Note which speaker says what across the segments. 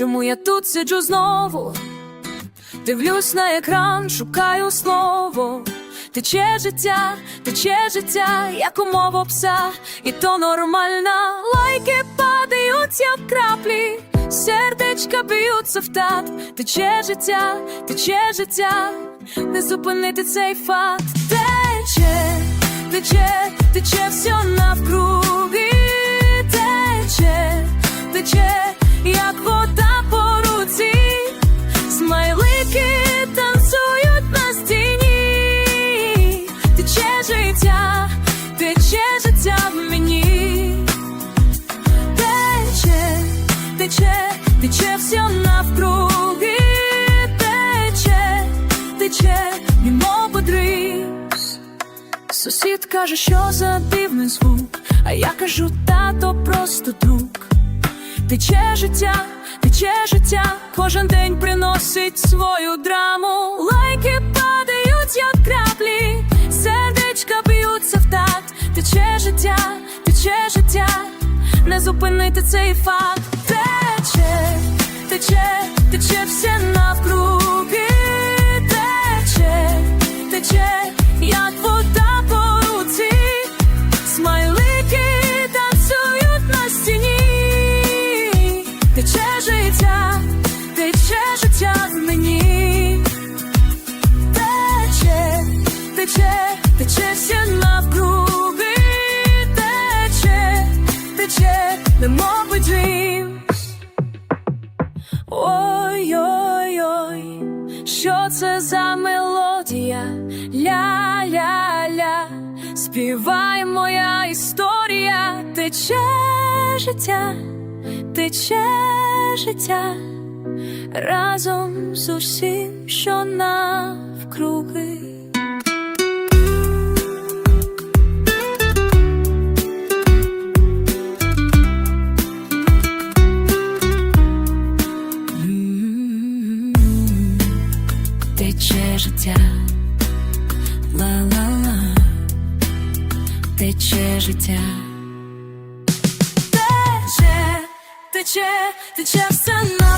Speaker 1: я тут сиджу знову, дивлюсь на екран, шукаю слово. Тече життя, тече життя, як у мову пса, і то нормально. Лайки падають, як краплі, сердечка б'ються в такт. Тече життя, тече життя, не зупинити цей факт. Тече, тече, тече все навкруги, Сусід каже, що за дивний звук, а я кажу, тато просто друг. Тече життя, тече життя, кожен день приносить свою драму. Лайки падають, як краплі, сердечка б'ються в такт. Тече життя, тече життя, не зупинити цей факт. Тече, тече, тече все навкруги, життя, тече життя в мені, тече, тече, тече все навкруги, тече, тече, немов би dreams. Ой-ой-ой, що це за мелодія? Ля-ля-ля, співай моя історія, тече життя, тече життя разом з усім, що навкруги. Тече життя, ла-ла-ла, тече життя. Тече, тече все навкруги,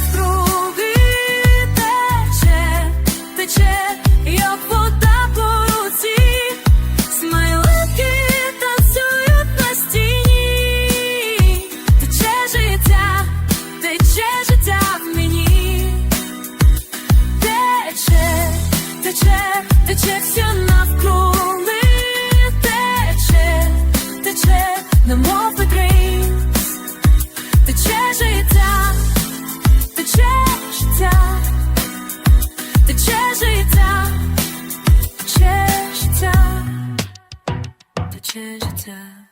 Speaker 1: тече життя, тече життя.